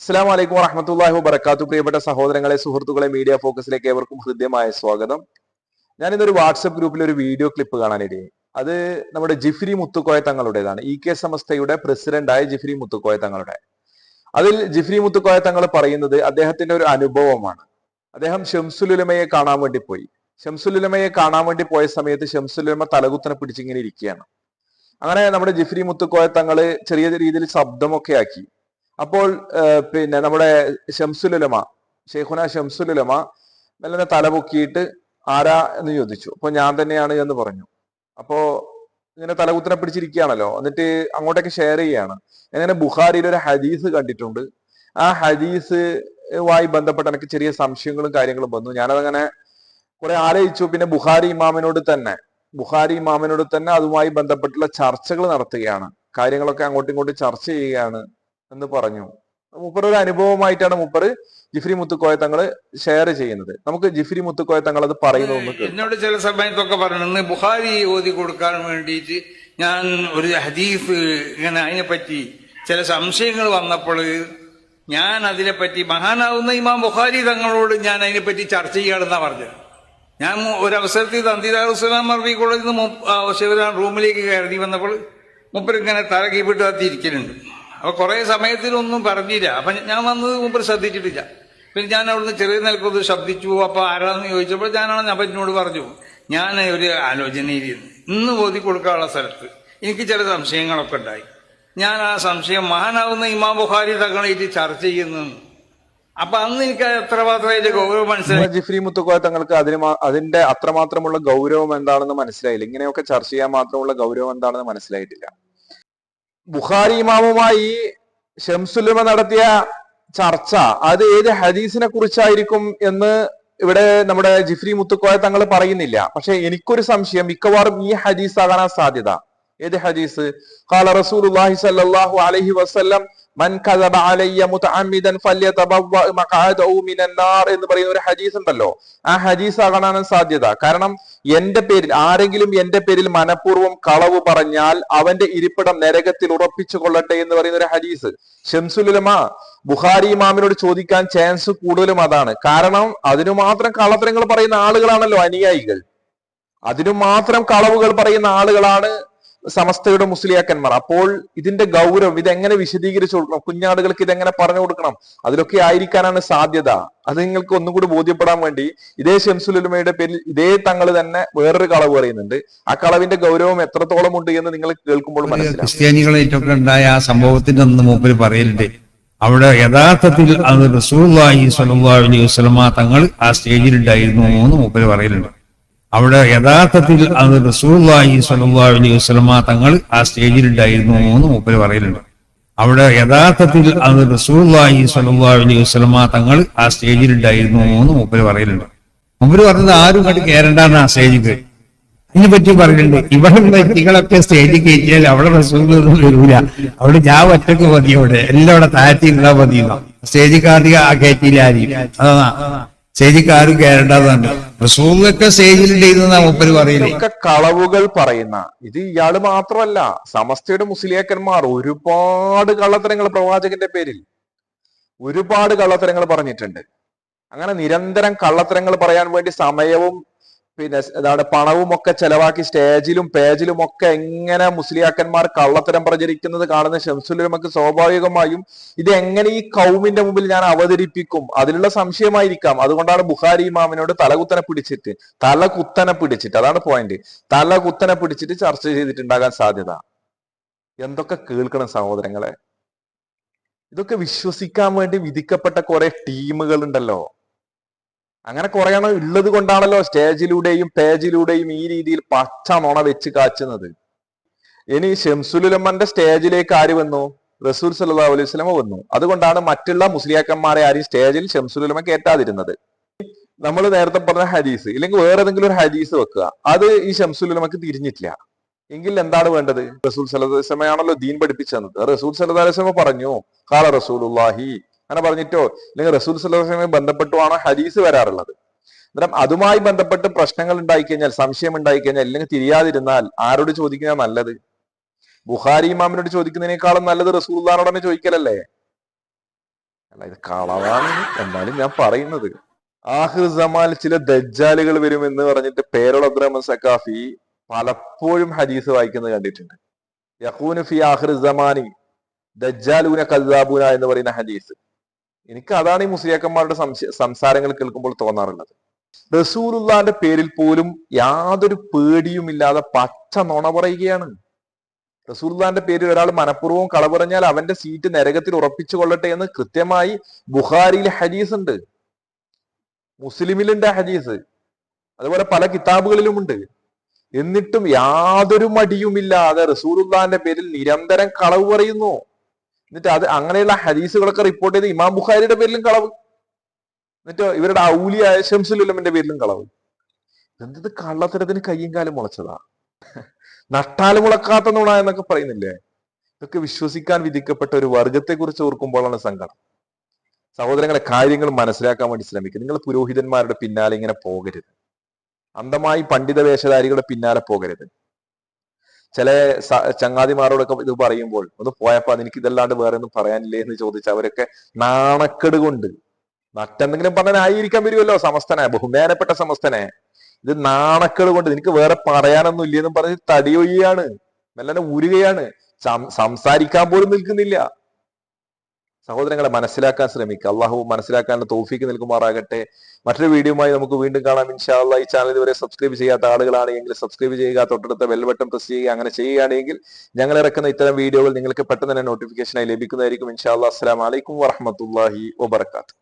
അസ്സാം വലൈക്കും വറഹമത്തല്ലാഹി വബർക്കാത്തു പ്രിയപ്പെട്ട സഹോദരങ്ങളെ സുഹൃത്തുക്കളെ മീഡിയ ഫോക്കസിലേക്ക് ഏവർക്കും ഹൃദ്യമായ സ്വാഗതം. ഞാൻ ഇന്നൊരു വാട്സപ്പ് ഗ്രൂപ്പിൽ ഒരു വീഡിയോ ക്ലിപ്പ് കാണാനിടയായി. അത് നമ്മുടെ ജിഫ്രി മുത്തുക്കോയ തങ്ങളുടേതാണ്. ഇ കെ സമസ്തയുടെ പ്രസിഡന്റായ ജിഫ്രി മുത്തുക്കോയ തങ്ങളുടെ. അതിൽ ജിഫ്രി മുത്തുക്കോയ തങ്ങൾ പറയുന്നത് അദ്ദേഹത്തിന്റെ ഒരു അനുഭവമാണ്. അദ്ദേഹം ഷംസുലുലമയെ കാണാൻ വേണ്ടി പോയി. ഷംസുലുലമയെ കാണാൻ വേണ്ടി പോയ സമയത്ത് ഷംസുലുലമ തലകുത്തനെ പിടിച്ചിങ്ങനെ ഇരിക്കുകയാണ്. അങ്ങനെ നമ്മുടെ ജിഫ്രി മുത്തുക്കോയ തങ്ങൾ ചെറിയ രീതിയിൽ ശബ്ദമൊക്കെ ആക്കി. അപ്പോൾ പിന്നെ നമ്മുടെ ഷംസുലുലമ ഷെയ്ഖുന ഷംസുലുലമ മെല്ലനെ തലപൊക്കിയിട്ട് ആരാ എന്ന് ചോദിച്ചു. അപ്പൊ ഞാൻ തന്നെയാണ് എന്ന് പറഞ്ഞു. അപ്പോ ഇങ്ങനെ തലകുത്തനെ പിടിച്ചിരിക്കുകയാണല്ലോ. എന്നിട്ട് അങ്ങോട്ടേക്ക് ഷെയർ ചെയ്യാണ് അങ്ങനെ ബുഹാരിയിൽ ഒരു ഹദീസ് കണ്ടിട്ടുണ്ട്. ആ ഹദീസ് ുമായി ബന്ധപ്പെട്ട് എനിക്ക് ചെറിയ സംശയങ്ങളും കാര്യങ്ങളും വന്നു. ഞാനതങ്ങനെ കുറെ ആലോചിച്ചു. പിന്നെ ബുഹാരി ഇമാമിനോട് തന്നെ ബുഹാരി ഇമാമിനോട് തന്നെ അതുമായി ബന്ധപ്പെട്ടുള്ള ചർച്ചകൾ നടത്തുകയാണ്. കാര്യങ്ങളൊക്കെ അങ്ങോട്ടും ഇങ്ങോട്ടും ചർച്ച ചെയ്യുകയാണ്. എന്ന് പറഞ്ഞു. മൂപ്പർ ഒരു അനുഭവമായിട്ടാണ് മൂപ്പർ ജിഫ്രി മുത്തുക്കോയ തങ്ങൾ ഷെയർ ചെയ്യുന്നത്. നമുക്ക് ജിഫ്രി മുത്തുക്കോയ തങ്ങൾ അത് പറയുന്നു കേൾക്കാം. എന്നോട് ചില സമയത്തൊക്കെ പറഞ്ഞു ബുഹാരി ഓതി കൊടുക്കാൻ വേണ്ടിയിട്ട് ഞാൻ ഒരു ഹദീഫ് ഇങ്ങനെ അതിനെപ്പറ്റി ചില സംശയങ്ങൾ വന്നപ്പോൾ ഞാൻ അതിനെ പറ്റി മഹാനാവുന്ന ഇമാം ബുഹാരി തങ്ങളോട് ഞാൻ അതിനെപ്പറ്റി ചർച്ച ചെയ്യാണെന്നാ പറഞ്ഞത്. ഞാൻ ഒരവസരത്തിൽ തന്തിരാറുസ്ലാം മർവി കോളേജിൽ നിന്ന് ശിവരാം റൂമിലേക്ക് കയറി വന്നപ്പോൾ മുപ്പർ ഇങ്ങനെ തല കത്തിയിരിക്കലുണ്ട് അപ്പൊ കുറെ സമയത്തിനൊന്നും പറഞ്ഞില്ല. അപ്പൊ ഞാൻ വന്നത് മുമ്പ് ശ്രദ്ധിച്ചിട്ടില്ല. പിന്നെ ഞാൻ അവിടുന്ന് ചെറിയ നിലക്കൊന്ന് ശബ്ദിച്ചു. അപ്പൊ ആരാന്ന് ചോദിച്ചപ്പോൾ ഞാനാണ് അപ്പനോട് പറഞ്ഞു ഞാൻ ഒരു ആലോചനയിലിരുന്നു ഇന്ന് ബോധി കൊടുക്കാനുള്ള സ്ഥലത്ത് എനിക്ക് ചില സംശയങ്ങളൊക്കെ ഉണ്ടായി. ഞാൻ ആ സംശയം മഹാനാവുന്ന ഇമാം ബുഖാരി തങ്ങളായിട്ട് ചർച്ച ചെയ്യുന്നു. അപ്പൊ അന്ന് എനിക്ക് എത്രമാത്രം അതിന്റെ ഗൗരവം മനസ്സിലായി. ജിഫ്രി മുത്തുക്കോയ തങ്ങൾക്ക് അതിന് അതിന്റെ അത്രമാത്രമുള്ള ഗൗരവം എന്താണെന്ന് മനസ്സിലായില്ല. ഇങ്ങനെയൊക്കെ ചർച്ച ചെയ്യാൻ മാത്രമുള്ള ഗൗരവം എന്താണെന്ന് മനസ്സിലായിട്ടില്ല. ബുഖാരി ഇമാമുമായി ഷംസുലുമ നടത്തിയ ചർച്ച അത് ഏത് ഹദീസിനെ കുറിച്ചായിരിക്കും എന്ന് ഇവിടെ നമ്മുടെ ജിഫ്രി മുത്തുക്കോയ തങ്ങൾ പറയുന്നില്ല. പക്ഷെ എനിക്കൊരു സംശയം. മിക്കവാറും ഈ ഹദീസ് ആകാനാ സാധ്യത. ഏത് ഹദീസ്? റസൂലുള്ളാഹി സ്വല്ലല്ലാഹു അലൈഹി വസല്ലം മൻ കദബ അലയ്യ മുതഅമ്മിദൻ ഫല്യതബവ്വ മഖഅദഹു മിനൻ നാർ എന്ന് പറയുന്ന ഒരു ഹദീസ് ഉണ്ടല്ലോ. ആ ഹദീസ് ആകാനാണ് സാധ്യത. കാരണം എന്റെ പേരിൽ ആരെങ്കിലും എന്റെ പേരിൽ മനഃപൂർവം കളവ് പറഞ്ഞാൽ അവന്റെ ഇരിപ്പിടം നരകത്തിൽ ഉറപ്പിച്ചു കൊള്ളട്ടെ എന്ന് പറയുന്ന ഒരു ഹദീസ്. ഷംസുലുലമ ബുഖാരി ഇമാമിനോട് ചോദിക്കാൻ ചാൻസ് കൂടുതലും അതാണ്. കാരണം അതിനു മാത്രം കള്ളത്തരങ്ങൾ പറയുന്ന ആളുകളാണല്ലോ അനുയായികൾ. അതിനു മാത്രം കളവുകൾ പറയുന്ന ആളുകളാണ് സമസ്തയുടെ മുസ്ലിയാക്കന്മാർ. അപ്പോൾ ഇതിന്റെ ഗൗരവം ഇതെങ്ങനെ വിശദീകരിച്ചു കൊടുക്കണം? കുഞ്ഞാടുകൾക്ക് ഇതെങ്ങനെ പറഞ്ഞു കൊടുക്കണം? അതിലൊക്കെ ആയിരിക്കാനാണ് സാധ്യത. അത് നിങ്ങൾക്ക് ഒന്നും കൂടി ബോധ്യപ്പെടാൻ വേണ്ടി ഇതേ ഷംസുലുലമയുടെ പേരിൽ ഇതേ തങ്ങൾ തന്നെ വേറൊരു കളവ് പറയുന്നുണ്ട്. ആ കളവിന്റെ ഗൗരവം എത്രത്തോളം ഉണ്ട് എന്ന് നിങ്ങൾ കേൾക്കുമ്പോൾ ക്രിസ്ത്യാനികൾ ഏറ്റവും ഉണ്ടായ ആ സംഭവത്തിന്റെ ഒന്ന് മൂപ്പര് പറയലുണ്ട്. അവിടെ യഥാർത്ഥത്തിൽ അത് റസൂൽ അലൈഹി വസല്ലം തങ്ങൾ ആ സ്റ്റേജിലുണ്ടായിരുന്നു എന്ന് മൂപ്പര് പറയലുണ്ട്. അവിടെ യഥാർത്ഥത്തിൽ അത് റസൂല്ലാഹി സ്വല്ലല്ലാഹു അലൈഹി വസ്ലമ തങ്ങൾ ആ സ്റ്റേജിലുണ്ടായിരുന്നു എന്ന് മൂപ്പര് പറയലുണ്ട് അവിടെ യഥാർത്ഥത്തിൽ അത് റസൂല്ലാഹി സ്വല്ലല്ലാഹു അലൈഹി വസ്ലമ തങ്ങൾ ആ സ്റ്റേജിലുണ്ടായിരുന്നു എന്ന് മൂപ്പര് പറയലുണ്ട് മൂപ്പര് പറഞ്ഞത് ആരും കണ്ട് കയറേണ്ടാണ് ആ സ്റ്റേജിൽ അതിനെ പറ്റി പറയുന്നുണ്ട് ഇവിടെ വ്യക്തികളൊക്കെ സ്റ്റേജിൽ കയറ്റിയാൽ അവിടെ റസൂലൊന്നും വരൂല. അവിടെ ഞാൻ ഒറ്റയ്ക്ക് മതി എല്ലാം അവിടെ താഴ്ത്തി ഇരുന്നാ മതി സ്റ്റേജിൽ കാർത്തിക ആ കയറ്റിയില്ല ആരും. അതാ. സ്റ്റേജിൽ ആരും കയറേണ്ടതാണ് റസൂലൊക്കെ സ്റ്റേജിൽ ചെയ്തെന്നാ മുപ്പര് പറയുന്നത് കളവുകൾ പറയുന്ന ഇത് ഇയാൾ മാത്രമല്ല സമസ്തയുടെ മുസ്ലിയാക്കന്മാർ ഒരുപാട് കള്ളത്തരങ്ങൾ പ്രവാചകന്റെ പേരിൽ ഒരുപാട് കള്ളത്തരങ്ങൾ പറഞ്ഞിട്ടുണ്ട്. അങ്ങനെ നിരന്തരം കള്ളത്തരങ്ങൾ പറയാൻ വേണ്ടി സമയവും പിന്നെ അതാണ് പണവും ഒക്കെ ചെലവാക്കി സ്റ്റേജിലും പേജിലും ഒക്കെ എങ്ങനെ മുസ്ലിയാക്കന്മാർ കള്ളത്തരം പ്രചരിക്കുന്നത് കാണുന്ന ഷംസുലുമക്ക് സ്വാഭാവികമായും ഇത് എങ്ങനെ ഈ കൗമിന്റെ മുമ്പിൽ ഞാൻ അവതരിപ്പിക്കും? അതിലുള്ള സംശയമായിരിക്കാം. അതുകൊണ്ടാണ് ബുഹാരി ഇമാമിനോട് തലകുത്തനെ പിടിച്ചിട്ട് തല കുത്തനെ പിടിച്ചിട്ട് അതാണ് പോയിന്റ് തല കുത്തനെ പിടിച്ചിട്ട് ചർച്ച ചെയ്തിട്ടുണ്ടാകാൻ സാധ്യത. എന്തൊക്കെ കേൾക്കണം സഹോദരങ്ങളെ? ഇതൊക്കെ വിശ്വസിക്കാൻ വേണ്ടി വിധിക്കപ്പെട്ട കുറെ ടീമുകൾ ഉണ്ടല്ലോ അങ്ങനെ കുറെ എണ്ണം ഉള്ളത് കൊണ്ടാണല്ലോ സ്റ്റേജിലൂടെയും പേജിലൂടെയും ഈ രീതിയിൽ പച്ച നുണ വെച്ച് കാച്ചുന്നത്. ഇനി ഷംസുലുലമ്മന്റെ സ്റ്റേജിലേക്ക് ആര് വന്നു? റസൂൽ സല്ലാ അലൈഹി വന്നു. അതുകൊണ്ടാണ് മറ്റുള്ള മുസ്ലിയാക്കന്മാരെ ആരും സ്റ്റേജിൽ ഷംസുലുലമ കയറ്റാതിരുന്നത് നമ്മൾ നേരത്തെ പറഞ്ഞ ഹദീസ് ഇല്ലെങ്കിൽ വേറെ ഏതെങ്കിലും ഒരു ഹദീസ് വെക്കുക. അത് ഈ ഷംസുലുലമക്ക് തിരിഞ്ഞിട്ടില്ല. എങ്കിൽ എന്താണ് വേണ്ടത്? റസൂൽ സല്ലാസ്ലമയാണല്ലോ ദീൻ പഠിപ്പിച്ചു തന്നത് റസൂൽ സല്ലാ അലൈഹി പറഞ്ഞു കാല റസൂലുള്ളാഹി അങ്ങനെ പറഞ്ഞിട്ടോ? അല്ലെങ്കിൽ റസൂൽ ഹരീസ് ബന്ധപ്പെട്ടുമാണോ ഹദീസ് വരാറുള്ളത്? അന്നേരം അതുമായി ബന്ധപ്പെട്ട് പ്രശ്നങ്ങൾ ഉണ്ടായിക്കഴിഞ്ഞാൽ സംശയം ഉണ്ടായിക്കഴിഞ്ഞാൽ അല്ലെങ്കിൽ തിരിയാതിരുന്നാൽ ആരോട് ചോദിക്കുന്ന നല്ലത്? ബുഹാരി ഇമാമിനോട് ചോദിക്കുന്നതിനേക്കാളും നല്ലത് റസൂൽദാനോട് തന്നെ ചോദിക്കലല്ലേ? അല്ല ഇത് കളവാണ്. എന്നാലും ഞാൻ പറയുന്നത്. ആഹിർ സമാൽ ചില ദജ്ജാലുകൾ വരുമെന്ന് പറഞ്ഞിട്ട് പേരോൾ അബ്ദുറഹ്മാൻ സക്കാഫി പലപ്പോഴും ഹദീസ് വായിക്കുന്നത് കണ്ടിട്ടുണ്ട്. യഹൂന് ഫി ആഹിർ സമാനി ദജ്ജാലൂന എന്ന് പറയുന്ന ഹദീസ്. എനിക്ക് അതാണ് ഈ മുസ്ലിയാക്കന്മാരുടെ സംസാരങ്ങൾ കേൾക്കുമ്പോൾ തോന്നാറുള്ളത്. റസൂലുള്ളാന്റെ പേരിൽ പോലും യാതൊരു പേടിയുമില്ലാതെ പച്ച നുണ പറയുകയാണ്. റസൂലുള്ളാന്റെ പേരിൽ ഒരാൾ മനഃപൂർവം കളപറഞ്ഞാൽ അവന്റെ സീറ്റ് നരകത്തിൽ ഉറപ്പിച്ചു കൊള്ളട്ടെ എന്ന് കൃത്യമായി ബുഹാരിയിൽ ഹദീസ് ഉണ്ട്. മുസ്ലിമിലുണ്ട് ഹദീസ്. അതുപോലെ പല കിതാബുകളിലുമുണ്ട്. എന്നിട്ടും യാതൊരു മടിയുമില്ലാതെ റസൂലുള്ളാന്റെ പേരിൽ നിരന്തരം കളവ് പറയുന്നു. എന്നിട്ട് അത് അങ്ങനെയുള്ള ഹദീസുകളൊക്കെ റിപ്പോർട്ട് ചെയ്ത് ഇമാം ബുഖാരിയുടെ പേരിലും കളവ്. എന്നിട്ട് ഇവരുടെ ഔലിയ ഷംസുലുലമിന്റെ പേരിലും കളവ്. എന്തത് കള്ളത്തരത്തിന് കയ്യും കാലും മുളച്ചതാ? നട്ടാൽ മുളക്കാത്ത നുണ എന്നൊക്കെ പറയുന്നില്ലേ? ഇതൊക്കെ വിശ്വസിക്കാൻ വിധിക്കപ്പെട്ട ഒരു വർഗത്തെ കുറിച്ച് ഓർക്കുമ്പോഴാണ് സങ്കടം. സഹോദരങ്ങളെ കാര്യങ്ങൾ മനസ്സിലാക്കാൻ വേണ്ടി ശ്രമിക്കുക. നിങ്ങൾ പുരോഹിതന്മാരുടെ പിന്നാലെ ഇങ്ങനെ പോകരുത്. അന്ധമായി പണ്ഡിത വേഷധാരികളുടെ പിന്നാലെ പോകരുത്. ചില ചങ്ങാതിമാരോടൊക്കെ ഇത് പറയുമ്പോൾ ഒന്ന് പോയപ്പോ എനിക്ക് ഇതല്ലാണ്ട് വേറെ ഒന്നും പറയാനില്ലേ? എന്ന് ചോദിച്ച അവരൊക്കെ നാണക്കേട് കൊണ്ട് മറ്റെന്തെങ്കിലും പറഞ്ഞായിരിക്കാൻ വരുമല്ലോ സമസ്തനെ ബഹുമാനപ്പെട്ട സമസ്തനെ. ഇത് നാണക്കേട് കൊണ്ട് എനിക്ക് വേറെ പറയാനൊന്നും ഇല്ലെന്നും പറഞ്ഞ് തടിയൊയ്യാണ് മെല്ലനെ ഊരുകയാണ്. സംസാരിക്കാൻ പോലും നിൽക്കുന്നില്ല. സഹോദരങ്ങളെ മനസ്സിലാക്കാൻ ശ്രമിക്കുക. അള്ളാഹു മനസ്സിലാക്കാനുള്ള തോഫിക്ക് നൽകുമാറാകട്ടെ. മറ്റൊരു വീഡിയോയുമായി നമുക്ക് വീണ്ടും കാണാം. ഇൻഷാല്ല ഈ ചാനൽ ഇതുവരെ സബ്സ്ക്രൈബ് ചെയ്യാത്ത ആളുകളാണെങ്കിൽ സബ്സ്ക്രൈബ് ചെയ്യുക തൊട്ടടുത്ത ബെൽബട്ടൺ പ്രസ് ചെയ്യുക അങ്ങനെ ചെയ്യുകയാണെങ്കിൽ ഞങ്ങൾ ഇറക്കുന്ന ഇത്തരം വീഡിയോകൾ നിങ്ങൾക്ക് പെട്ടെന്ന് തന്നെ നോട്ടിഫിക്കേഷനായി ലഭിക്കുന്നതായിരിക്കും. ഇൻഷാല്ല അസ്സലാം വലൈക്കും വറഹമത്തല്ലാഹി വബർക്കാത്തു